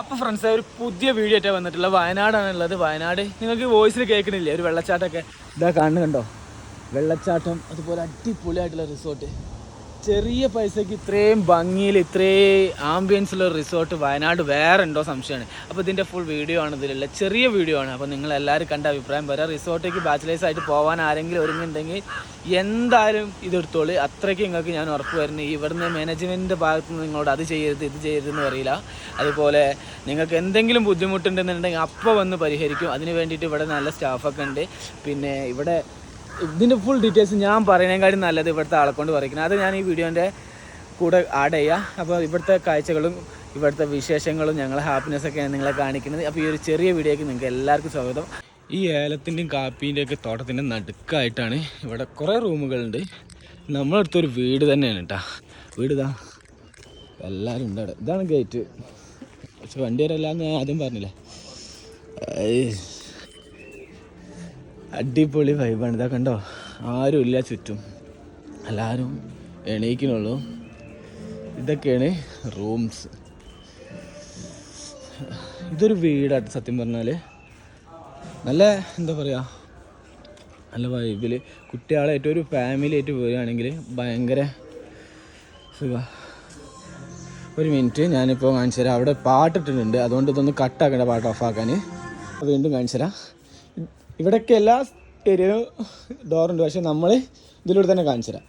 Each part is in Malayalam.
അപ്പൊ ഫ്രണ്ട്സ് ഒരു പുതിയ വീഡിയോ ആയിട്ട് വന്നിട്ടുള്ള വയനാടാണുള്ളത്. വയനാട് നിങ്ങൾക്ക് വോയിസിൽ കേൾക്കണില്ലേ? ഒരു വെള്ളച്ചാട്ടമൊക്കെ. ഇതാ കാണുന്നുണ്ടോ? വെള്ളച്ചാട്ടം അതുപോലെ അടിപൊളിയായിട്ടുള്ള റിസോർട്ട് ചെറിയ പൈസക്ക് ഇത്രയും ഭംഗിയിൽ ഇത്രയും ആംബിയൻസ് ഉള്ള റിസോർട്ട് വയനാട് വേറെ ഉണ്ടോ സംശയമാണ്. അപ്പോൾ ഇതിന്റെ ഫുൾ വീഡിയോ ആണ് ഇതിലുള്ള ചെറിയ വീഡിയോ ആണ്. അപ്പോൾ നിങ്ങൾ എല്ലാവരും കണ്ട അഭിപ്രായം പറയാം റിസോർട്ടേക്ക് ബാച്ചിലേഴ്സ് ആയിട്ട് പോകാൻ ആരെങ്കിലും ഒരുങ്ങുന്നുണ്ടെങ്കിൽ എന്തായാലും ഇതെടുത്തോളൂ അത്രയ്ക്ക് നിങ്ങൾക്ക് ഞാൻ ഉറപ്പ് വരുന്നത് ഇവിടുന്ന് മാനേജ്മെന്റിന്റെ ഭാഗത്ത് നിന്ന് നിങ്ങളോട് അത് ചെയ്യരുത് ഇത് ചെയ്യരുതെന്ന് പറയില്ല. അതുപോലെ നിങ്ങൾക്ക് എന്തെങ്കിലും ബുദ്ധിമുട്ടുണ്ടെന്നുണ്ടെങ്കിൽ അപ്പോൾ വന്ന് പരിഹരിക്കും. അതിന് വേണ്ടിയിട്ട് ഇവിടെ നല്ല സ്റ്റാഫൊക്കെ ഉണ്ട്. പിന്നെ ഇവിടെ ഇതിന്റെ ഫുൾ ഡീറ്റെയിൽസ് ഞാൻ പറയുന്നതിനെക്കാട്ടി നല്ലത് ഇവിടുത്തെ ആളെ കൊണ്ട് പറയിക്കണം അത് ഞാൻ ഈ വീഡിയോന്റെ കൂടെ ആഡ് ചെയ്യാം. അപ്പോൾ ഇവിടുത്തെ കാഴ്ചകളും ഇവിടുത്തെ വിശേഷങ്ങളും ഞങ്ങളെ ഹാപ്പിനെസ്സൊക്കെയാണ് നിങ്ങളെ കാണിക്കുന്നത്. അപ്പോൾ ഈ ഒരു ചെറിയ വീഡിയോയ്ക്ക് നിങ്ങൾക്ക് എല്ലാവർക്കും സ്വാഗതം. ഈ ഏലത്തിന്റെയും കാപ്പീന്റെയൊക്കെ തോട്ടത്തിന്റെ നടുക്കായിട്ടാണ് ഇവിടെ കുറേ റൂമുകളുണ്ട്. നമ്മളടുത്തൊരു വീട് തന്നെയാണ് കേട്ടോ വീട് ഇതാ. എല്ലാവരും ഉണ്ട് അവിടെ. ഇതാണ് ഗേറ്റ് പക്ഷെ വണ്ടി വരല്ലാന്ന് ഞാൻ ആദ്യം പറഞ്ഞില്ലേ. അടിപൊളി വൈബാണ് ഇതാ കണ്ടോ? ആരും ഇല്ല ചുറ്റും. എല്ലാവരും എണീക്കണുള്ളൂ ഇതൊക്കെയാണ് റൂംസ് ഇതൊരു വീടാട്ട് സത്യം പറഞ്ഞാൽ നല്ല എന്താ പറയുക നല്ല വൈബിൽ കുട്ടികളായിട്ട് ഒരു ഫാമിലി ആയിട്ട് പോവുകയാണെങ്കിൽ ഭയങ്കര സുഖ. ഒരു മിനിറ്റ് ഞാനിപ്പോൾ കാണിച്ചു തരാം അവിടെ പാട്ടിട്ടിട്ടുണ്ട്. അതുകൊണ്ട് ഇതൊന്ന് കട്ടാക്കണ്ട പാട്ട് ഓഫാക്കാൻ വീണ്ടും കാണിച്ചു തരാം ഇവിടെയൊക്കെ എല്ലാ ഏരിയയിലും ഡോറുണ്ട് പക്ഷെ നമ്മൾ ഇതിലൂടെ തന്നെ കാണിച്ചു തരാം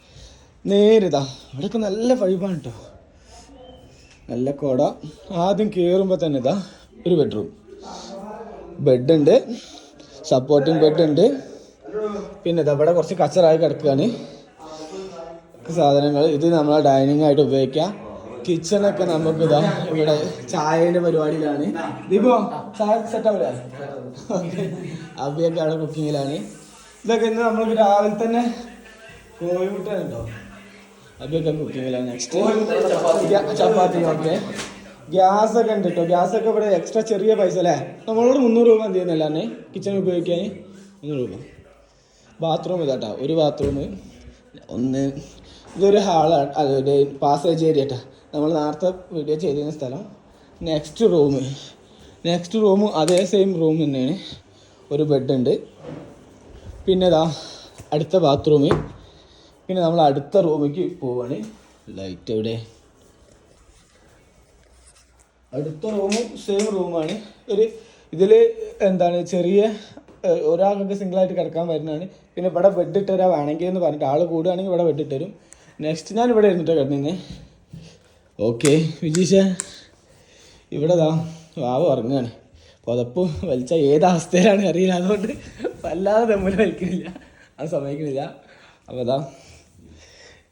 നേരിതാ ഇവിടെയൊക്കെ നല്ല വൈബാണ് കേട്ടോ നല്ല കോട. ആദ്യം കയറുമ്പോൾ തന്നെ ഇതാ ഒരു ബെഡ്റൂം ബെഡുണ്ട് സപ്പോർട്ടിങ് ബെഡുണ്ട് പിന്നെ ഇതാ ഇവിടെ കുറച്ച് കച്ചറായി കിടക്കുകയാണ്. സാധനങ്ങൾ. ഇത് നമ്മളെ ഡൈനിങ് ആയിട്ട് ഉപയോഗിക്കാം. കിച്ചണൊക്കെ നമുക്ക് ഇതാ ഇവിടെ ചായയുടെ പരിപാടിയിലാണ്. ദീപോ ചായ സെറ്റ് ആവില്ല അബിയൊക്കെ അവിടെ കുക്കിങ്ങിലാണ് ഇതൊക്കെ ഇന്ന് നമ്മൾക്ക് രാവിലെ തന്നെ കോഴിമുട്ടുണ്ടോ അബിയൊക്കെ കുക്കിങ്ങിലാണ് നെക്സ്റ്റ് ചപ്പാത്തി. ഓക്കെ ഗ്യാസ് ഒക്കെ ഉണ്ട് കേട്ടോ ഗ്യാസ് ഒക്കെ ഇവിടെ എക്സ്ട്രാ ചെറിയ പൈസ അല്ലേ? നമ്മളോട് മുന്നൂറ് രൂപ മതി എന്നല്ലേ കിച്ചൺ ഉപയോഗിക്കാൻ മുന്നൂറ് രൂപ. ബാത്റൂം ഇതാട്ടാ. ഒരു ബാത്റൂം ഒന്ന് ഇതൊരു ഹാളാണ് അതൊരു പാസേജ് ഏരിയ കേട്ടോ നമ്മൾ നേരത്തെ വീഡിയോ ചെയ്തിരുന്ന സ്ഥലം. നെക്സ്റ്റ് റൂം നെക്സ്റ്റ് റൂം അതേ സെയിം റൂം തന്നെയാണ്. ഒരു ബെഡുണ്ട് പിന്നെ ഇതാ അടുത്ത ബാത്റൂം പിന്നെ നമ്മൾ അടുത്ത റൂമിലേക്ക് പോവാണ്. ലൈറ്റ് എവിടെ? അടുത്ത റൂമും സെയിം റൂമാണ് ഒരു ഇതിൽ എന്താണ് ചെറിയ ഒരാൾക്ക് സിംഗിളായിട്ട് കിടക്കാൻ വരുന്നതാണ്. പിന്നെ ഇവിടെ ബെഡ് ഇട്ട് തരാൻ വേണമെങ്കിൽ എന്ന് പറഞ്ഞിട്ട് ആൾ കൂടുകയാണെങ്കിൽ ഇവിടെ ബെഡ് ഇട്ട് തരും. നെക്സ്റ്റ് ഞാൻ ഇവിടെ ഇരുന്നിട്ട് കിടന്നിരുന്നേ. ഓക്കെ വിജീഷ. ഇവിടെ ദാ വാവ് ഉറങ്ങുകയാണ് പുതപ്പ് വലിച്ച ഏത് അവസ്ഥയിലാണ് അറിയില്ല. അതുകൊണ്ട് വല്ലാതെ തമ്മിൽ വലിക്കുന്നില്ല അത് സമ്മതിക്കുന്നില്ല അപ്പോൾ ദാ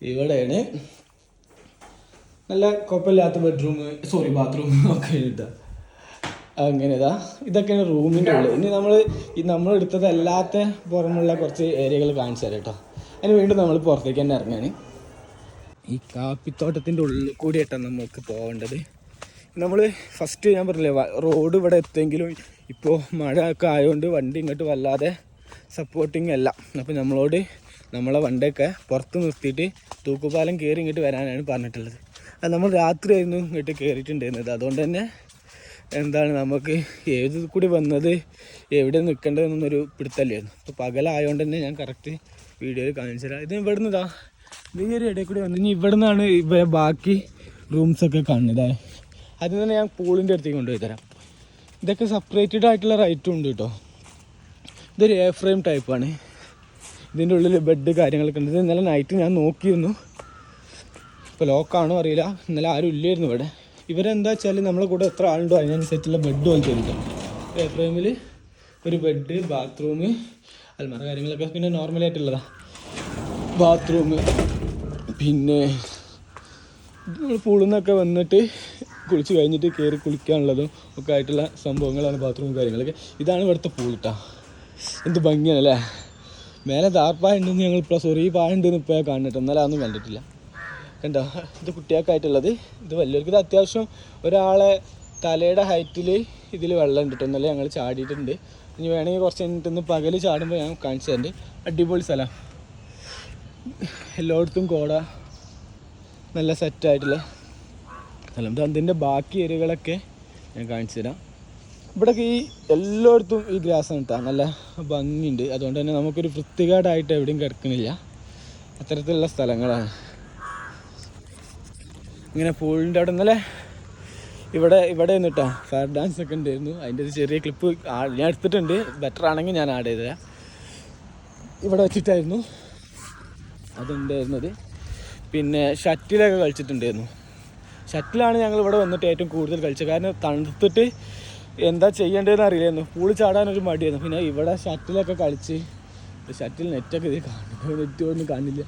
ഇവിടെയാണ് നല്ല കുഴപ്പമില്ലാത്ത ബെഡ്റൂം സോറി ബാത്റൂം ഒക്കെ ഉണ്ട് അങ്ങനെ ഇതാ ഇതൊക്കെയാണ് റൂമിന്റെ ഉള്ളത് ഇനി നമ്മൾ ഈ നമ്മൾ എടുത്തതല്ലാത്ത പുറമുള്ള കുറച്ച് ഏരിയകൾ കാണിച്ചു തരാം കേട്ടോ. അതിന് വീണ്ടും നമ്മൾ പുറത്തേക്ക് തന്നെ ഇറങ്ങാൻ ഈ കാപ്പിത്തോട്ടത്തിന്റെ ഉള്ളിൽ കൂടിയിട്ടാണ് നമുക്ക് പോകേണ്ടത്. നമ്മൾ ഫസ്റ്റ് ഞാൻ പറഞ്ഞില്ലേ റോഡ് ഇവിടെ എത്തെങ്കിലും ഇപ്പോൾ മഴ ഒക്കെ ആയതുകൊണ്ട് വണ്ടി ഇങ്ങോട്ട് വല്ലാതെ സപ്പോർട്ടിങ് അല്ല. അപ്പോൾ നമ്മളോട് നമ്മളെ വണ്ടിയൊക്കെ പുറത്ത് നിർത്തിയിട്ട് തൂക്കുപാലം കയറി ഇങ്ങോട്ട് വരാനാണ് പറഞ്ഞിട്ടുള്ളത്. അത് നമ്മൾ രാത്രിയായിരുന്നു ഇങ്ങോട്ട് കയറിയിട്ടുണ്ടായിരുന്നത് അതുകൊണ്ട് തന്നെ എന്താണ് നമുക്ക് ഏത് കൂടി വന്നത് എവിടെ നിൽക്കേണ്ടതെന്നൊരു പിടുത്തല്ലായിരുന്നു അപ്പോൾ പകലായതുകൊണ്ട് തന്നെ ഞാൻ കറക്റ്റ് വീഡിയോയിൽ കാണിച്ചു തരാം ഇത് ഇവിടുന്ന് ഇത് ഈ ഇടയിൽ കൂടി വന്നു ഇനി ഇവിടെ നിന്നാണ് ഇവ ബാക്കി റൂംസൊക്കെ കാണുന്നത്. അതിൽ തന്നെ ഞാൻ പൂളിന്റെ അടുത്തേക്ക് കൊണ്ടുപോയി തരാം. ഇതൊക്കെ സെപ്പറേറ്റഡ് ആയിട്ടുള്ള റൈറ്റും ഉണ്ട് കേട്ടോ ഇതൊരു എ ഫ്രെയിം ടൈപ്പാണ് ഇതിന്റെ ഉള്ളിൽ ബെഡ് കാര്യങ്ങളൊക്കെ ഉണ്ട്. ഇന്നലെ നൈറ്റ് ഞാൻ നോക്കിയിരുന്നു. ഇപ്പോൾ ലോക്കാണോ അറിയില്ല. ഇന്നലെ ആരും ഇല്ലായിരുന്നു ഇവിടെ. ഇവരെന്താ വെച്ചാൽ നമ്മളെ കൂടെ എത്ര ആളുണ്ടോ അതിനനുസരിച്ചുള്ള ബെഡ് തരും എ ഫ്രെയിമിൽ ഒരു ബെഡ് ബാത്റൂം അൽമാറ കാര്യങ്ങളൊക്കെ. പിന്നെ നോർമലായിട്ടുള്ളതാണ് ബാത്റൂം പിന്നെ നമ്മൾ പൂളിൽ വന്നിട്ട് കുളിച്ച് കഴിഞ്ഞിട്ട് കയറി കുളിക്കാനുള്ളതും ഒക്കെ ആയിട്ടുള്ള സംഭവങ്ങളാണ് ബാത്റൂം കാര്യങ്ങളൊക്കെ. ഇതാണ് ഇവിടുത്തെ പൂൾ കേട്ടോ എന്ത് ഭംഗിയാണ് അല്ലേ മേലെ താർപ്പായുണ്ടെന്ന് ഞങ്ങൾ ഇപ്പോൾ സോറി ഈ പായ ഉണ്ടെന്ന് ഇപ്പോൾ കാണിട്ട് എന്നാലും അതൊന്നും കണ്ടിട്ടില്ല. കണ്ടോ? ഇത് കുട്ടികൾക്കായിട്ടുള്ളത്. ഇത് വലിയവർക്ക് ഇത് അത്യാവശ്യം ഒരാളെ തലയുടെ ഹൈറ്റിൽ ഇതിൽ വെള്ളം ഉണ്ട് കേട്ടോ ഞങ്ങൾ ചാടിയിട്ടുണ്ട്. ഇനി വേണമെങ്കിൽ കുറച്ച് കഴിഞ്ഞിട്ടൊന്ന് പകൽ ചാടുമ്പോൾ ഞാൻ കാണിച്ചു തരുന്നുണ്ട് അടിപൊളി സ്ഥലം. എല്ലായിടത്തും കോട. നല്ല സെറ്റായിട്ടുള്ള സ്ഥലം അതിന്റെ ബാക്കി ഏരിയകളൊക്കെ ഞാൻ കാണിച്ചു തരാം. ഇവിടെയൊക്കെ ഈ എല്ലായിടത്തും ഈ ഗ്രാസാണ് കേട്ടോ നല്ല ഭംഗിയുണ്ട്. അതുകൊണ്ട് തന്നെ നമുക്കൊരു വൃത്തികേടായിട്ട് എവിടെയും കിടക്കുന്നില്ല അത്തരത്തിലുള്ള സ്ഥലങ്ങളാണ്. ഇങ്ങനെ പൂളിന്റെ അവിടെ ഇന്നലെ ഇവിടെ ഇവിടെ നിന്നിട്ടാ ഫയർ ഡാൻസ് ഒക്കെ ഉണ്ടായിരുന്നു. അതിന്റെ ഒരു ചെറിയ ക്ലിപ്പ് ഞാൻ എടുത്തിട്ടുണ്ട്. ബെറ്റർ ആണെങ്കിൽ ഞാൻ ആഡ് ചെയ്ത് തരാം ഇവിടെ വെച്ചിട്ടായിരുന്നു. അതുണ്ടായിരുന്നത്. പിന്നെ ഷട്ടിലൊക്കെ കളിച്ചിട്ടുണ്ടായിരുന്നു. ഷട്ടിലാണ് ഞങ്ങൾ ഇവിടെ വന്നിട്ട് ഏറ്റവും കൂടുതൽ കളിച്ചത്. കാരണം തണുത്തിട്ട് എന്താ ചെയ്യേണ്ടതെന്ന് അറിയില്ലായിരുന്നു. പൂളി ചാടാനൊരു മടിയായിരുന്നു. പിന്നെ ഇവിടെ ഷട്ടിലൊക്കെ കളിച്ച് ഷട്ടിൽ നെറ്റൊക്കെ ഇത് കാണുന്നു നെറ്റ് ഒന്നും കാണില്ല.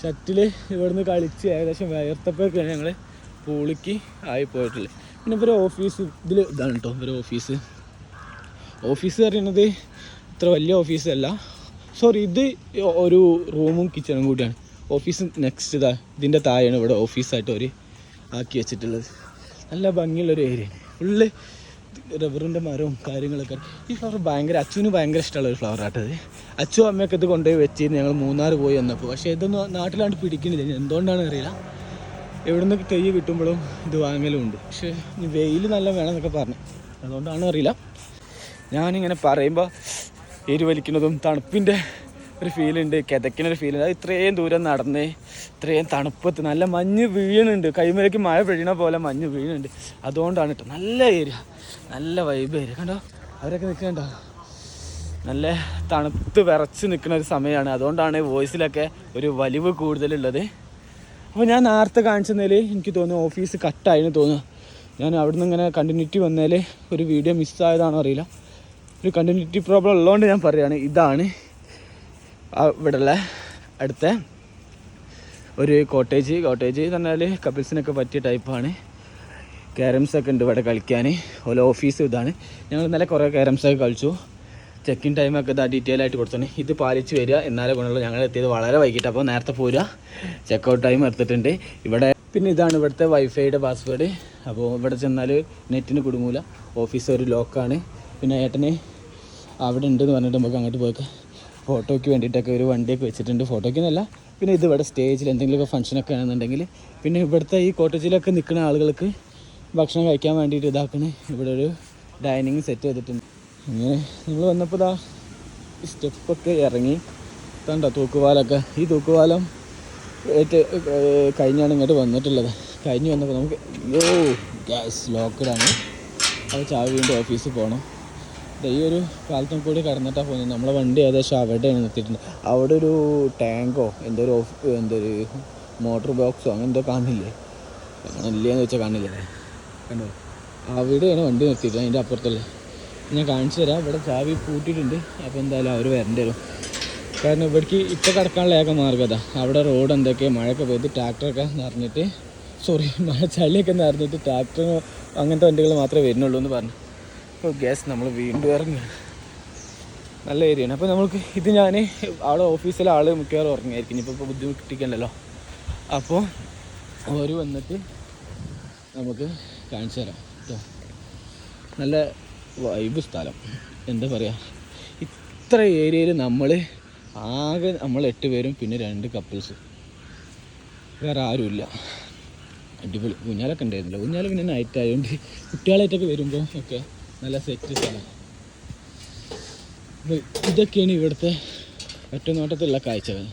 ഷട്ടിൽ ഇവിടുന്ന് കളിച്ച് ഏകദേശം വയർത്തപ്പോഴൊക്കെയാണ് ഞങ്ങൾ പൂളിക്ക് ആയി പോയിട്ടുള്ളത് പിന്നെ ഇവരെ ഓഫീസ് ഇതിൽ ഇതാണ് കേട്ടോ ഇവരെ ഓഫീസ് ഓഫീസ് പറയുന്നത് ഇത്ര വലിയ ഓഫീസല്ല സോറി ഇത് ഒരു റൂമും കിച്ചണും കൂടിയാണ്. ഓഫീസ് നെക്സ്റ്റ് ഇതാ ഇതിന്റെ താഴെയാണ് ഇവിടെ ഓഫീസായിട്ട് ഒരു ആക്കി വെച്ചിട്ടുള്ളത്. നല്ല ഭംഗിയുള്ളൊരു ഏരിയ ഫുള്ള് റബ്ബറിന്റെ മരവും കാര്യങ്ങളൊക്കെ ഈ ഫ്ലവർ ഭയങ്കര അച്ചുവിന് ഭയങ്കര ഇഷ്ടമുള്ള ഒരു ഫ്ലവർ ആട്ടത്. അച്ചു അമ്മയൊക്കെ ഇത് കൊണ്ടുപോയി വെച്ചിരുന്നു ഞങ്ങൾ മൂന്നാർ പോയി വന്നപ്പോൾ. പക്ഷേ ഇതൊന്നും നാട്ടിലാണ്ട് പിടിക്കുന്നില്ല. എന്തുകൊണ്ടാണ് അറിയില്ല. എവിടുന്ന് തൈ കിട്ടുമ്പോഴും ഇത് വാങ്ങലും ഉണ്ട്. പക്ഷേ വെയിൽ നല്ല വേണമെന്നൊക്കെ പറഞ്ഞു. അതുകൊണ്ടാണോ അറിയില്ല. ഞാനിങ്ങനെ പറയുമ്പോൾ എരിവലിക്കുന്നതും തണുപ്പിന്റെ ഒരു ഫീലുണ്ട് കിതയ്ക്കുന്നൊരു ഫീലുണ്ട് അത് ഇത്രയും ദൂരം നടന്ന് ഇത്രയും തണുപ്പത്ത് നല്ല മഞ്ഞ് വീണുണ്ട് കൈമേലേക്ക് മഴ പെയ്യണ പോലെ മഞ്ഞ് വീണുണ്ട് അതുകൊണ്ടാണ് കേട്ടോ നല്ല ഏരിയ നല്ല വൈബ് ഏരിയ. കണ്ടോ? അവരൊക്കെ നിൽക്കണ്ടോ നല്ല തണുത്ത് വിറച്ച് നിൽക്കുന്ന ഒരു സമയമാണ് അതുകൊണ്ടാണ് വോയിസിലൊക്കെ ഒരു വലിവ് കൂടുതലുള്ളത്. അപ്പോൾ ഞാൻ നേരത്തെ കാണിച്ചതിൽ എനിക്ക് തോന്നുന്നു ഓഫീസ് കട്ടായിരുന്നു തോന്നുന്നു. ഞാൻ അവിടെ നിന്ന് ഇങ്ങനെ കണ്ടിന്യൂറ്റി വന്നതിൽ ഒരു വീഡിയോ മിസ്സായതാണോ അറിയില്ല. ഒരു കണ്ടിന്യൂറ്റി പ്രോബ്ലം ഉള്ളതുകൊണ്ട് ഞാൻ പറയുകയാണ് ഇതാണ് ഇവിടെയുള്ള അടുത്ത ഒരു കോട്ടേജ് കോട്ടേജ് എന്ന് പറഞ്ഞാൽ കപ്പിൾസിനൊക്കെ പറ്റിയ ടൈപ്പാണ് ക്യാരംസ് ഒക്കെ ഉണ്ട് ഇവിടെ കളിക്കാൻ ഓരോ ഓഫീസ് ഇതാണ്. ഞങ്ങൾ ഇന്നലെ കുറേ ക്യാരംസ് ഒക്കെ കളിച്ചു. ചെക്കിൻ ടൈമൊക്കെ ഇതാ ഡീറ്റെയിൽ ആയിട്ട് കൊടുത്തു ഇത് പാലിച്ച് വരിക എന്നാലേ ഗുണമുള്ളൂ. ഞങ്ങൾ എത്തിയത് വളരെ വൈകിട്ട്. അപ്പോൾ നേരത്തെ പോരുക. ചെക്കൗട്ട് ടൈം എടുത്തിട്ടുണ്ട്. ഇവിടെ പിന്നെ ഇതാണ് ഇവിടുത്തെ വൈഫൈയുടെ പാസ്വേഡ് അപ്പോൾ ഇവിടെ ചെന്നാൽ നെറ്റിന് കുടുങ്ങൂല. ഓഫീസ് ഒരു ലോക്കാണ് പിന്നെ ഏട്ടനെ അവിടെ ഉണ്ടെന്ന് പറഞ്ഞിട്ട് നമുക്ക് അങ്ങോട്ട് പോയേക്കാം ഫോട്ടോയ്ക്ക് വേണ്ടിയിട്ടൊക്കെ ഒരു വണ്ടിയൊക്കെ വെച്ചിട്ടുണ്ട്. ഫോട്ടോയ്ക്ക് എന്നല്ല പിന്നെ ഇത് ഇവിടെ സ്റ്റേജിൽ എന്തെങ്കിലുമൊക്കെ ഫംഗ്ഷനൊക്കെ ആണെന്നുണ്ടെങ്കിൽ പിന്നെ ഇവിടുത്തെ ഈ കോട്ടേജിലൊക്കെ നിൽക്കുന്ന ആളുകൾക്ക് ഭക്ഷണം കഴിക്കാൻ വേണ്ടിയിട്ട് ഇതാക്കണേ. ഇവിടെ ഒരു ഡൈനിങ് സെറ്റ് ചെയ്തിട്ടുണ്ട്. ഇങ്ങനെ നമ്മൾ വന്നപ്പോൾ ഇതാ സ്റ്റെപ്പൊക്കെ ഇറങ്ങി. കണ്ടോ തൂക്കുപാലൊക്കെ. ഈ തൂക്കുപാലം ഏറ്റ് കഴിഞ്ഞാണ് ഇങ്ങോട്ട് വന്നിട്ടുള്ളത്. കഴിഞ്ഞ് വന്നപ്പോൾ നമുക്ക് ഓ ഗ്യാസ് ലോക്കഡാണ് അത് ചാവി വീണ്ടും ഓഫീസിൽ പോകണം ഈ ഒരു പാലത്തും കൂടി കടന്നിട്ടാണ് പോകുന്നത്. നമ്മളെ വണ്ടി ഏകദേശം അവിടെയാണ് നിർത്തിയിട്ടുണ്ട്. അവിടെ ഒരു ടാങ്കോ എന്തോ ഒരു എന്തോ ഒരു മോട്ടോർ ബോക്സോ അങ്ങനെ എന്തോ കാണില്ലേ? കാണില്ലേന്ന് വെച്ചാൽ കാണില്ലേ? കണ്ടോ? അവിടെയാണ് വണ്ടി നിർത്തിയിട്ട് അതിന്റെ അപ്പുറത്തുള്ള. ഞാൻ കാണിച്ചു തരാം. ഇവിടെ ചാവി പൂട്ടിയിട്ടുണ്ട്. അപ്പോൾ എന്തായാലും അവർ വരേണ്ടി വരും. കാരണം ഇവിടേക്ക് ഇപ്പോൾ കിടക്കാനുള്ള ഏക മാർഗം അവിടെ റോഡ് എന്തൊക്കെ മഴയൊക്കെ പെയ്ത് ട്രാക്ടറൊക്കെ നിറഞ്ഞിട്ട് സോറി മഴ ചളിയൊക്കെ നിറഞ്ഞിട്ട് ട്രാക്ടർ അങ്ങനത്തെ വണ്ടികൾ മാത്രമേ വരുന്നുള്ളൂ എന്ന് പറഞ്ഞു. അപ്പോൾ ഗ്യാസ് നമ്മൾ വീണ്ടും ഇറങ്ങി. നല്ല ഏരിയയാണ് അപ്പോൾ നമുക്ക് ഇത് ഞാൻ ആളെ ഓഫീസിലെ ആൾ മിക്കവാറും ഉറങ്ങിയായിരിക്കും. ഇപ്പോൾ ഇപ്പോൾ ബുദ്ധിമുട്ടിക്കണ്ടല്ലോ. അപ്പോൾ അവർ വന്നിട്ട് നമുക്ക് കാണിച്ചു തരാം കേട്ടോ നല്ല വൈബ് സ്ഥലം. എന്താ പറയുക ഇത്ര ഏരിയയിൽ നമ്മൾ ആകെ നമ്മൾ എട്ട് പേരും പിന്നെ രണ്ട് കപ്പിൾസ് വേറെ ആരുമില്ല അടിപൊളി. ഊഞ്ഞാലൊക്കെ ഉണ്ടായിരുന്നില്ല. ഊഞ്ഞാൽ പിന്നെ നൈറ്റ് ആയതുകൊണ്ട് കുട്ടികളായിട്ടൊക്കെ വരുമ്പോൾ ഒക്കെ നല്ല സെറ്റ് സ്ഥലം ഇതൊക്കെയാണ് ഇവിടുത്തെ ഒറ്റ നോട്ടത്തിലുള്ള കാഴ്ചകൾ.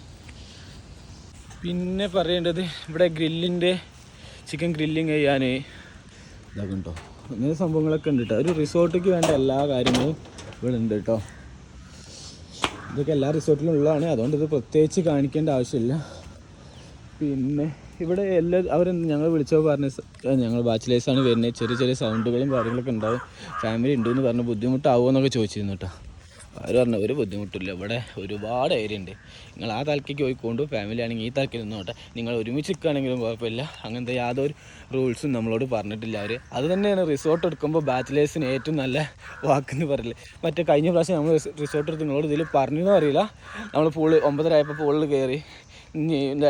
പിന്നെ പറയേണ്ടത് ഇവിടെ ഗ്രില്ലിന്റെ ചിക്കൻ ഗ്രില്ലിങ് ചെയ്യാൻ. ഇതൊക്കെ ഉണ്ടോ അങ്ങനെ സംഭവങ്ങളൊക്കെ ഉണ്ട് കേട്ടോ ഒരു റിസോർട്ടിക്ക് വേണ്ട എല്ലാ കാര്യങ്ങളും ഇവിടെ ഉണ്ട് കേട്ടോ ഇതൊക്കെ എല്ലാ റിസോർട്ടിലും ഉള്ളതാണ്. അതുകൊണ്ട് ഇത് പ്രത്യേകിച്ച് കാണിക്കേണ്ട ആവശ്യമില്ല. പിന്നെ ഇവിടെ എല്ലാ അവർ ഞങ്ങൾ വിളിച്ചപ്പോൾ പറഞ്ഞ ഞങ്ങൾ ബാച്ചിലേഴ്സാണ് വരുന്നത് ചെറിയ ചെറിയ സൗണ്ടുകളും കാര്യങ്ങളൊക്കെ ഉണ്ടാവും. ഫാമിലി ഉണ്ടെന്ന് പറഞ്ഞ് ബുദ്ധിമുട്ടാവുമോ എന്നൊക്കെ ചോദിച്ചിരുന്നു കേട്ടോ അവർ പറഞ്ഞ ഒരു ബുദ്ധിമുട്ടില്ല. ഇവിടെ ഒരുപാട് ഏരിയ ഉണ്ട്. നിങ്ങൾ ആ തലക്കേക്ക് പോയിക്കൊണ്ട് ഫാമിലി ആണെങ്കിൽ ഈ തലക്കിൽ നിന്നോട്ടെ നിങ്ങൾ ഒരുമിച്ച് നിൽക്കുകയാണെങ്കിലും കുഴപ്പമില്ല. അങ്ങനത്തെ യാതൊരു റൂൾസും നമ്മളോട് പറഞ്ഞിട്ടില്ല അവർ അത് തന്നെയാണ് റിസോർട്ട് എടുക്കുമ്പോൾ ബാച്ചിലേഴ്സിന് ഏറ്റവും നല്ല വാക്കെന്ന് പറയില്ല മറ്റേ കഴിഞ്ഞ പ്രാവശ്യം നമ്മൾ റിസോർട്ട് എടുത്ത് നിങ്ങളോട് ഇതിൽ പറഞ്ഞതെന്ന് അറിയില്ല? നമ്മൾ പൂൾ ഒമ്പതരായപ്പോൾ പൂളിൽ കയറി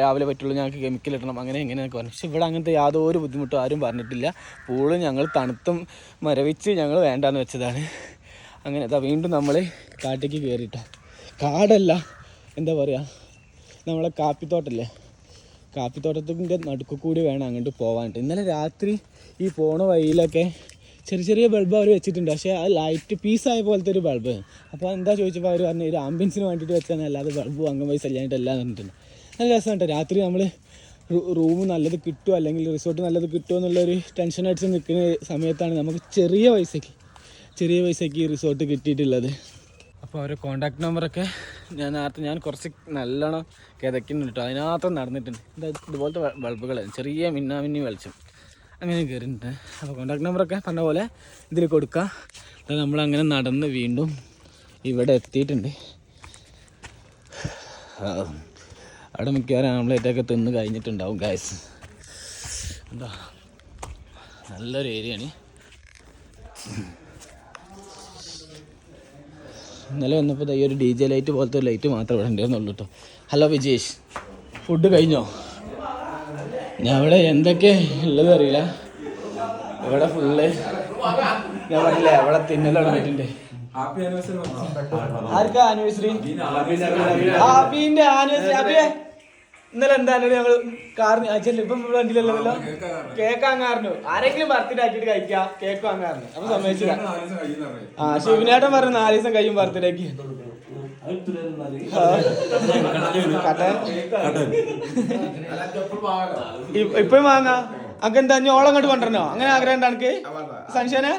രാവിലെ പറ്റുള്ളൂ ഞങ്ങൾക്ക് കെമിക്കൽ ഇടണം അങ്ങനെ എങ്ങനെയൊക്കെ പറഞ്ഞു. പക്ഷെ ഇവിടെ അങ്ങനത്തെ യാതൊരു ബുദ്ധിമുട്ടും ആരും പറഞ്ഞിട്ടില്ല. പൂൾ ഞങ്ങൾ തണുത്തും മരവിച്ച് ഞങ്ങൾ വേണ്ടാന്ന് വെച്ചതാണ്. അങ്ങനെ അതാ വീണ്ടും നമ്മൾ കാട്ടേക്ക് കയറിയിട്ട കാടല്ല എന്താ പറയുക നമ്മളെ കാപ്പിത്തോട്ടല്ലേ? കാപ്പിത്തോട്ടത്തിന്റെ നടുക്ക് കൂടി വേണം അങ്ങോട്ട് പോകാനായിട്ട് ഇന്നലെ രാത്രി ഈ പോണ വഴിയിലൊക്കെ ചെറിയ ചെറിയ ബൾബ് അവർ വെച്ചിട്ടുണ്ട്. പക്ഷേ ആ ലൈറ്റ് പീസായ പോലത്തെ ഒരു ബൾബ്. അപ്പോൾ എന്താ ചോദിച്ചപ്പോൾ അവർ പറഞ്ഞു ഒരു ആംബിയൻസിന് വേണ്ടിയിട്ട് വെച്ചാൽ അല്ലാതെ ബൾബ് വാങ്ങാൻ പൈസ ഇല്ലാഞ്ഞിട്ടല്ല എല്ലാം പറഞ്ഞിട്ടുണ്ട്. നല്ല രസമുണ്ട് രാത്രി നമ്മൾ റൂം നല്ലത് കിട്ടുമോ അല്ലെങ്കിൽ റിസോർട്ട് നല്ലത് കിട്ടുമോ എന്നുള്ളൊരു ടെൻഷൻ അടിച്ച് നിൽക്കുന്ന സമയത്താണ് നമുക്ക് ചെറിയ പൈസയ്ക്ക് ചെറിയ പൈസയ്ക്ക് ഈ റിസോർട്ട് കിട്ടിയിട്ടുള്ളത്. അപ്പോൾ അവരെ കോണ്ടാക്ട് നമ്പറൊക്കെ ഞാൻ നേരത്തെ ഞാൻ കുറച്ച് നല്ലോണം കിതയ്ക്കുന്നുണ്ട് കേട്ടോ അതിനകത്ത് നടന്നിട്ടുണ്ട്. ഇത് ഇതുപോലത്തെ ബൾബുകൾ ചെറിയ മിന്നാമിന്നി വെളിച്ചം. അങ്ങനെ കയറിയിട്ടുണ്ട് അപ്പോൾ കോണ്ടാക്ട് നമ്പറൊക്കെ പറഞ്ഞ പോലെ ഇതിൽ കൊടുക്കുക അത് നമ്മളങ്ങനെ നടന്ന് വീണ്ടും ഇവിടെ എത്തിയിട്ടുണ്ട്. അവിടെ മിക്കവാറും ആംപ്ലേറ്റൊക്കെ തിന്ന് കഴിഞ്ഞിട്ടുണ്ടാവും ഗ്യാസ് എന്താ? നല്ലൊരു ഏരിയയാണ് ഇന്നലെ വന്നപ്പോൾ ഈ ഒരു ഡി ജെ ലൈറ്റ് പോലത്തെ ഒരു ലൈറ്റ് മാത്രമേ ഇവിടെ ഉണ്ടായിരുന്നുള്ളൂ കേട്ടോ ഹലോ വിജേഷ്. ഫുഡ് കഴിഞ്ഞോ? ഞാൻ ഇവിടെ എന്തൊക്കെ ഉള്ളത് അറിയില്ല. ഇവിടെ ഫുള്ള് ഞാൻ പറഞ്ഞില്ലേ അവിടെ തിന്നൽ തുടങ്ങിയിട്ടുണ്ട്. ആർക്കാ ആനിവേഴ്സറി ഇന്നലെ എന്താണ് ഞങ്ങൾ കാറിന് അച്ഛൻ ഇപ്പം വണ്ടിയിലല്ലോ കേക്ക് വാങ്ങാറുണ്ട് ആരെങ്കിലും ബർത്ത്ഡേ ആക്കിയിട്ട് കഴിക്കാം കേക്ക് വാങ്ങാറുണ്ട് അപ്പൊ സമ്മതിച്ചില്ല. ആ ശിവനേട്ടൻ പറഞ്ഞു നാല് ദിവസം കഴിയും ബർത്ത്ഡേക്ക് ഇപ്പൊ വാങ്ങാ? അങ്ങനെന്താ എന്താ ഓളം അങ്ങോട്ട് കൊണ്ടുവരണോ? അങ്ങനെ ആഗ്രഹം ഉണ്ട് സംശയനെ സൻഷന്?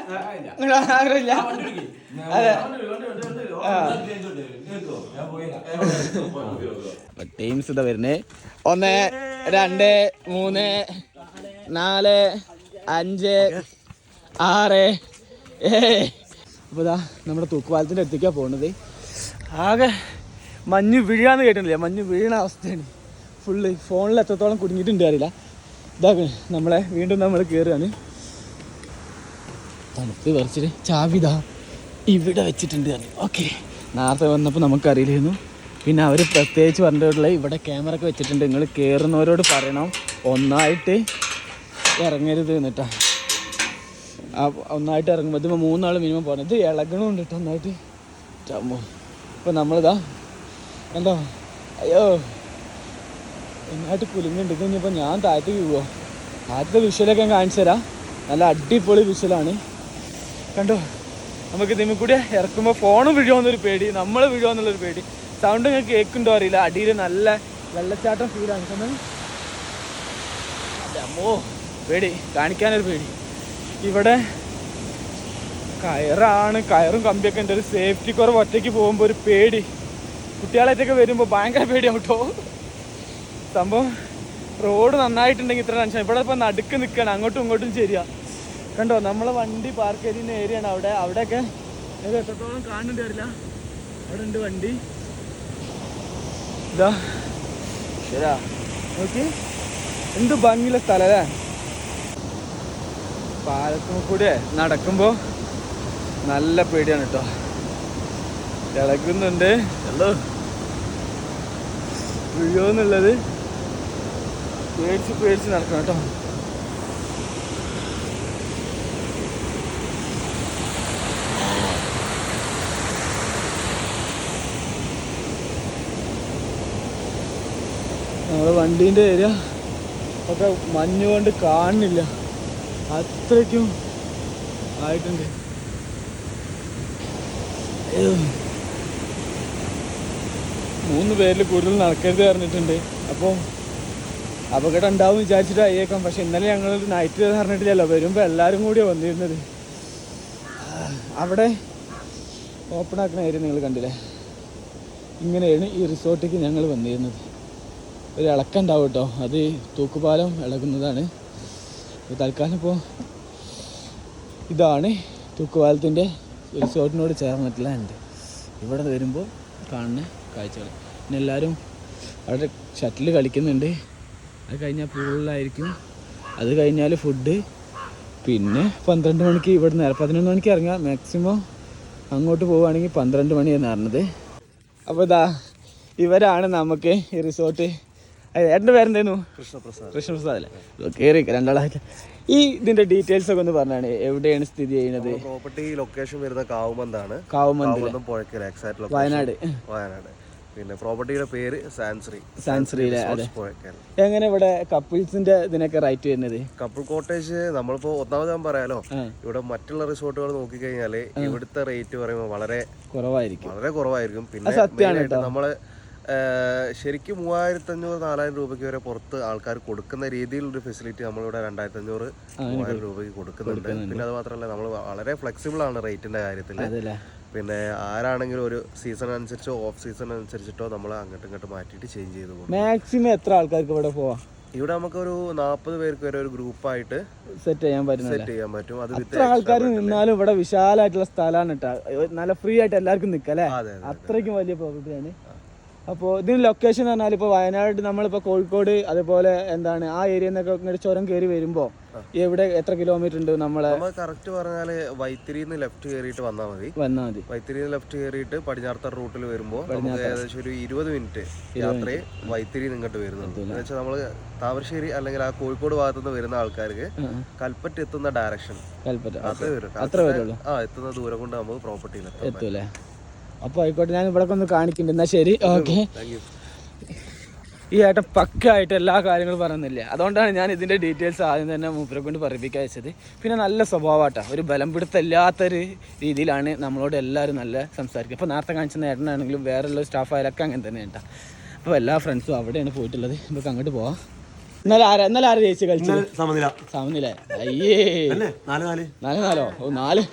അങ്ങനെ ആഗ്രഹമില്ല? ടീംസ് ഇതാ വരുന്നേ. ഒന്ന് രണ്ട് മൂന്ന് നാല് അഞ്ച് ആറ് ഏഴ്. അപ്പോൾ ഇതാ നമ്മുടെ തൂക്കുപാലത്തിന്റെ അടുത്തേക്കാണ് പോകുന്നത് ആകെ മഞ്ഞ് വീഴാന്ന് കേട്ടിട്ടില്ല? മഞ്ഞ് വീഴണ അവസ്ഥയാണ്. ഫുള്ള് ഫോണിൽ എത്രത്തോളം കുടുങ്ങിയിട്ടുണ്ട് അറിയില്ല. ഇതാ നമ്മളെ വീണ്ടും നമ്മൾ കയറുകയാണ് തണുത്ത് പറിച്ചിട്ട് ചാവിതാ. ഇവിടെ വെച്ചിട്ടുണ്ട് ഓക്കെ. നേരത്തെ വന്നപ്പോൾ നമുക്കറിയില്ലായിരുന്നു. പിന്നെ അവർ പ്രത്യേകിച്ച് പറഞ്ഞിട്ടുള്ള ഇവിടെ ക്യാമറ ഒക്കെ വെച്ചിട്ടുണ്ട്. നിങ്ങൾ കയറുന്നവരോട് പറയണം. ഒന്നായിട്ട് ഇറങ്ങരുത് ആ ഒന്നായിട്ട് ഇറങ്ങുമ്പോൾ ഇതിപ്പോൾ മൂന്നാൾ മിനിമം പോകണം ഇത് ഇളകണമുണ്ട് കേട്ടോ ഒന്നായിട്ട്. ചമ്മോ. ഇപ്പം നമ്മളിതാ കണ്ടോ? അയ്യോ. ഒന്നായിട്ട് കുലുങ്ങുണ്ട്. ഇത് ഇനിയിപ്പോൾ ഞാൻ താഴത്തേക്ക് പോവോ. ആദ്യത്തെ വിഷ്വലൊക്കെ കാണിച്ചു തരാം നല്ല അടിപൊളി വിഷ്വലാണ് കണ്ടോ? നമുക്ക് ഇതിൽ കൂടി ഇറക്കുമ്പോൾ ഫോണും വീഴുമെന്നൊരു പേടി നമ്മൾ വീഴുമെന്നുള്ളൊരു പേടി. സൗണ്ട് നിങ്ങൾക്ക് കേൾക്കുന്നുണ്ടോ അറിയില്ല. അടിയിൽ നല്ല വെള്ളച്ചാട്ടം ഫീലാണ് കണ്ടോ അമ്മോ പേടി കാണിക്കാനൊരു പേടി. ഇവിടെ കയറാണ് കയറും കമ്പിയൊക്കെ ഉണ്ട്. ഒരു സേഫ്റ്റി കുറവ് ഒറ്റയ്ക്ക് പോകുമ്പോൾ ഒരു പേടി. കുട്ടികളായിട്ടൊക്കെ വരുമ്പോൾ ഭയങ്കര പേടിയാവും കേട്ടോ സംഭവം റോഡ് നന്നായിട്ടുണ്ടെങ്കിൽ ഇത്ര ടെൻഷൻ ഇവിടെ ഇപ്പം നടുക്ക് നിൽക്കണം അങ്ങോട്ടും ഇങ്ങോട്ടും ശരിയാ. കണ്ടോ നമ്മളെ വണ്ടി പാർക്ക് ചെയ്യുന്ന ഏരിയ ആണ് അവിടെ. അവിടെയൊക്കെ അത് എത്രത്തോളം കാണുന്നുണ്ട് അവിടെ ഉണ്ട് വണ്ടി. ഇതാ. ശരാ നോക്കി. എന്ത് ഭംഗിയുള്ള സ്ഥലം അല്ലേ? പാലത്തും കൂടെ നടക്കുമ്പോൾ നല്ല പേടിയാണ് കേട്ടോ. ഇളകുന്നുണ്ട് ഹലോ വീഴുമെന്നുള്ളത് പേടിച്ച് പേടിച്ച് നടക്കണം കേട്ടോ. നമ്മുടെ വണ്ടീന്റെ ഏരിയ ഒക്കെ മഞ്ഞ് കൊണ്ട് കാണുന്നില്ല. അത്രയ്ക്കും ആയിട്ടുണ്ട്. മൂന്ന് പേരിൽ കൂടുതൽ നടക്കരുത് പറഞ്ഞിട്ടുണ്ട്. അപ്പോൾ അപകടം ഉണ്ടാവും വിചാരിച്ചിട്ട് അയ്യേക്കാം പക്ഷെ ഇന്നലെ ഞങ്ങൾ നൈറ്റ് പറഞ്ഞിട്ടില്ലല്ലോ. വരുമ്പോൾ എല്ലാവരും കൂടിയാണ് വന്നിരുന്നത്. അവിടെ ഓപ്പൺ ആക്കുന്ന ഏരിയ നിങ്ങൾ കണ്ടില്ലേ? ഇങ്ങനെയാണ് ഈ റിസോർട്ടിലേക്ക് ഞങ്ങൾ വന്നിരുന്നത്. ഒരു ഇളക്കം ഉണ്ടാവും കേട്ടോ. അത് തൂക്കുപാലം ഇളകുന്നതാണ്. അപ്പോൾ തൽക്കാലം ഇപ്പോൾ ഇതാണ് തൂക്കുപാലത്തിന്റെ റിസോർട്ടിനോട് ചേർന്നിട്ടുള്ള എന്റെ ഇവിടെ വരുമ്പോൾ കാണുന്ന കാഴ്ചകൾ. പിന്നെ എല്ലാവരും അവിടെ ഷട്ടിൽ കളിക്കുന്നുണ്ട്. അത് കഴിഞ്ഞാൽ പൂളിലായിരിക്കും അത് കഴിഞ്ഞാൽ ഫുഡ് പിന്നെ പന്ത്രണ്ട് മണിക്ക് ഇവിടെ നിന്ന് പതിനൊന്ന് മണിക്ക് ഇറങ്ങാം. മാക്സിമം അങ്ങോട്ട് പോവുകയാണെങ്കിൽ പന്ത്രണ്ട് മണിയാണ് പറഞ്ഞത്. അപ്പോൾ ഇതാ ഇവരാണ് നമുക്ക് ഈ റിസോർട്ട് ഏട്ടന്റെ പേരെന്തായിരുന്നു കൃഷ്ണപ്രസാദ്. കൃഷ്ണപ്രസാദ് അല്ലേ കയറി രണ്ടാളായിട്ട്. ഈ ഇതിന്റെ ഡീറ്റെയിൽസ് ഒക്കെ ഒന്ന് പറഞ്ഞാണ് എവിടെയാണ് സ്ഥിതി ചെയ്യുന്നത്? പ്രോപ്പർട്ടി ലൊക്കേഷൻ വരുന്ന കാവുമന്താണ്. കാവുമന്ത് പുഴക്കര എക്സാക്ട് വയനാട്. വയനാട്. പിന്നെ പ്രോപ്പർട്ടിയുടെ പേര് സാൻസറി സാൻസറിയിലെ അതെ. എങ്ങനെ ഇവിടെ കപ്പിൾസിന്റെ ഇതിനൊക്കെ റൈറ്റ് വരുന്നത്? കപ്പിൾ കോട്ടേജ് നമ്മളിപ്പോ ഒന്നാമത് ഞാൻ പറയാലോ ഇവിടെ മറ്റുള്ള റിസോർട്ടുകൾ നോക്കിക്കഴിഞ്ഞാൽ ഇവിടുത്തെ റേറ്റ് പറയുമ്പോൾ വളരെ കുറവായിരിക്കും. വളരെ കുറവായിരിക്കും. പിന്നെ നമ്മൾ ശരിക്കും മൂവായിരത്തി അഞ്ഞൂറ് നാലായിരം രൂപയ്ക്ക് വരെ പുറത്ത് ആൾക്കാർ കൊടുക്കുന്ന രീതിയിലുള്ള ഫെസിലിറ്റി നമ്മളിവിടെ രണ്ടായിരത്തി അഞ്ഞൂറ് മൂവായിരം രൂപയ്ക്ക് കൊടുക്കുന്നുണ്ട്. പിന്നെ അത് മാത്രമല്ല നമ്മൾ വളരെ ഫ്ലെക്സിബിൾ ആണ് റേറ്റിന്റെ കാര്യത്തിൽ പിന്നെ ആരാണെങ്കിലും ഒരു സീസൺ അനുസരിച്ചോ ഓഫ് സീസൺ അനുസരിച്ചിട്ടോ നമ്മൾ അങ്ങോട്ടും ഇങ്ങോട്ടും മാറ്റിയിട്ട് ചേഞ്ച് ചെയ്ത് പോകും മാക്സിമം എത്ര ആൾക്കാർക്ക് ഇവിടെ പോവാം? ഇവിടെ നമുക്ക് ഒരു നാൽപ്പത് പേർക്ക് വരെ ഒരു ഗ്രൂപ്പായിട്ട് സെറ്റ് ചെയ്യാൻ പറ്റും സെറ്റ് ചെയ്യാൻ പറ്റും. അത് എത്ര ആൾക്കാർ നിന്നാലും ഇവിടെ വിശാലമായിട്ടുള്ള സ്ഥലമാണ് കേട്ടോ നല്ല ഫ്രീ ആയിട്ട് എല്ലാവർക്കും നിൽക്കാം അല്ലേ? അതെ അതെ അത്രയ്ക്കും വലിയ പ്രോപ്പർട്ടിയാണ് അപ്പോൾ ഇതിന് ലൊക്കേഷൻ എന്ന് പറഞ്ഞാൽ ഇപ്പോൾ വയനാട് നമ്മളിപ്പോൾ കോഴിക്കോട് അതുപോലെ എന്താണ് ആ ഏരിയയിൽ നിന്നൊക്കെ ഇങ്ങോട്ട് ചുരം കയറി വരുമ്പോൾ എവിടെ എത്ര കിലോമീറ്റർ ഉണ്ട് നമ്മളെ കറക്റ്റ് വൈത്തിരി വൈത്തിരിന്ന് ലെഫ്റ്റ് കയറിയിട്ട് വന്നാൽ മതി. വന്നാൽ മതി. വൈത്തിരിന്ന് ലെഫ്റ്റ് കയറിയിട്ട് പടിഞ്ഞാറത്തറ റൂട്ടിൽ വരുമ്പോൾ നമുക്ക് ഏകദേശം ഒരു ഇരുപത് മിനിറ്റ് യാത്ര വൈത്തിരി ഇങ്ങോട്ട് വരുന്നുണ്ട് എന്ന് വെച്ചാൽ നമ്മൾ താമരശ്ശേരി അല്ലെങ്കിൽ ആ കോഴിക്കോട് ഭാഗത്തു നിന്ന് വരുന്ന ആൾക്കാർക്ക് കൽപ്പറ്റ എത്തുന്ന ഡയറക്ഷൻ കൽപ്പറ്റ. അത്രേ വരും. ആ എത്തുന്ന ദൂരം കൊണ്ട് നമുക്ക് പ്രോപ്പർട്ടിയിൽ എത്തും എത്തൂലേ അപ്പോൾ ആയിക്കോട്ടെ ഞാൻ ഇവിടെ ഒന്ന് കാണിക്കുന്നുണ്ട് എന്നാൽ ശരി. ഓക്കെ ഈ ഏട്ടൻ പക്കായിട്ട് എല്ലാ കാര്യങ്ങളും പറയുന്നില്ല? അതുകൊണ്ടാണ് ഞാൻ ഇതിന്റെ ഡീറ്റെയിൽസ് ആദ്യം തന്നെ മൂപ്പരെ കൊണ്ട് പറയിപ്പിക്കാൻ വെച്ചത് പിന്നെ നല്ല സ്വഭാവമാട്ടാ. ഒരു ബലം പിടുത്തമില്ലാത്തൊരു രീതിയിലാണ് നമ്മളോട് എല്ലാവരും നല്ല സംസാരിക്കുക. ഇപ്പോൾ നേരത്തെ കാണിച്ച ഏട്ടനാണെങ്കിലും വേറെയുള്ള സ്റ്റാഫ് ആയാലൊക്കെ അങ്ങനെ തന്നെ ഏട്ടാ അപ്പോൾ എല്ലാ ഫ്രണ്ട്സും അവിടെയാണ് പോയിട്ടുള്ളത്. നമുക്ക് അങ്ങോട്ട് പോവാം. ഇന്നലെ ആരാ ഇന്നലെ ആരാ ജയിച്ച് കളിച്ചത്? സമനില. സമനില. അയ്യേ. നാല് നാല്. ഓ നാല്.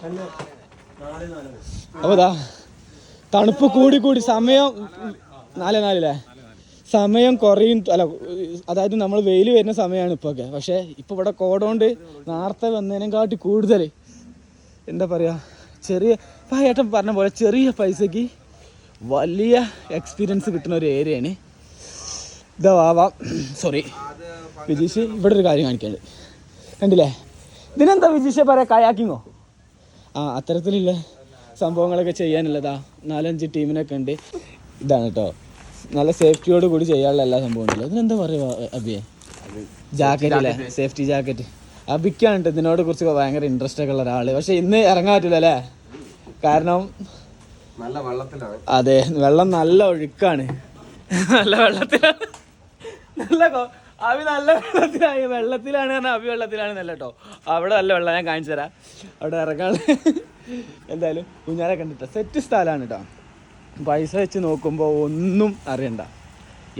അപ്പോൾ തണുപ്പ് കൂടി കൂടി സമയം നാല് നാലല്ലേ സമയം കുറയും. അല്ല അതായത് നമ്മൾ വെയിൽ വരുന്ന സമയമാണ് ഇപ്പോൾ ഒക്കെ പക്ഷേ ഇപ്പോൾ ഇവിടെ കോടോണ്ട് നേരത്തെ വന്നതിനെക്കാട്ടി കൂടുതൽ എന്താ പറയുക ചെറിയ ഏട്ടൻ പറഞ്ഞ പോലെ ചെറിയ പൈസക്ക് വലിയ എക്സ്പീരിയൻസ് കിട്ടുന്ന ഒരു ഏരിയയാണ് ഇതാ വാവാം. സോറി വിജീഷ് ഇവിടെ ഒരു കാര്യം കാണിക്കാനുണ്ട് കണ്ടില്ലേ? ഇതിനെന്താ വിജീഷ പറയാ? കയാക്കിങ്ങോ? ആ അത്തരത്തിലുള്ള സംഭവങ്ങളൊക്കെ ചെയ്യാനുള്ളതാ. നാലഞ്ച് ടീമിനൊക്കെ ഉണ്ട്. ഇതാണ് കേട്ടോ നല്ല സേഫ്റ്റിയോട് കൂടി ചെയ്യാനുള്ള എല്ലാ സംഭവം ഉണ്ടല്ലോ ഇതിനെന്താ പറയുക അബിയെ? ജാക്കറ്റ് അല്ലേ? Safety jacket. അബിക്കാണ് കേട്ടോ ഇതിനോട് കുറിച്ച് ഭയങ്കര ഇൻട്രസ്റ്റ് ഒക്കെ ഉള്ള ഒരാൾ. പക്ഷെ ഇന്ന് ഇറങ്ങാൻ പറ്റില്ല അല്ലേ? കാരണം നല്ല വെള്ളത്തിലാണ്. അതെ വെള്ളം നല്ല ഒഴുക്കാണ്. നല്ല വെള്ളത്തിലാണ് നല്ല അവി അഭി നല്ല വെള്ളത്തിലാണ് വെള്ളത്തിലാണ് പറഞ്ഞാൽ അഭി വെള്ളത്തിലാണ് നല്ല കേട്ടോ അവിടെ നല്ല വെള്ളം ഞാൻ കാണിച്ചു തരാം. അവിടെ ഇറങ്ങാൻ എന്തായാലും കുഞ്ഞാലെ കണ്ടിട്ട സെറ്റ് സ്ഥലമാണ് കേട്ടോ പൈസ വെച്ച് നോക്കുമ്പോൾ ഒന്നും അറിയണ്ട.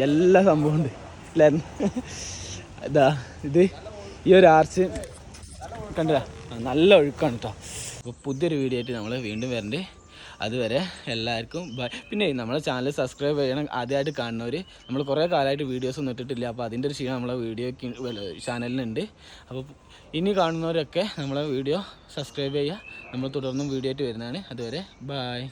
എല്ലാ സംഭവം ഉണ്ട്. അല്ലേ ഇതാ ഇത് ഈ ഒരു ആർച്ച് കണ്ടില്ല? നല്ല ഒഴുക്കാണ് കേട്ടോ അപ്പോൾ പുതിയൊരു വീഡിയോ ആയിട്ട് നമ്മൾ വീണ്ടും വരണ്ട്. അതുവരെ എല്ലാവർക്കും ബൈ പിന്നെ നമ്മളെ ചാനൽ സബ്സ്ക്രൈബ് ചെയ്യണം ആദ്യമായിട്ട് കാണുന്നവർ നമ്മൾ കുറേ കാലമായിട്ട് വീഡിയോസ് ഒന്നും ഇട്ടിട്ടില്ല. അപ്പോൾ അതിന്റെ ഒരു ക്ഷീണം നമ്മളെ വീഡിയോ ചാനലിനുണ്ട് അപ്പോൾ ഇനി കാണുന്നവരൊക്കെ നമ്മളെ വീഡിയോ സബ്സ്ക്രൈബ് ചെയ്യുക. നമ്മൾ തുടർന്നും വീഡിയോ ആയിട്ട് വരുന്നതാണ്. അതുവരെ ബായ്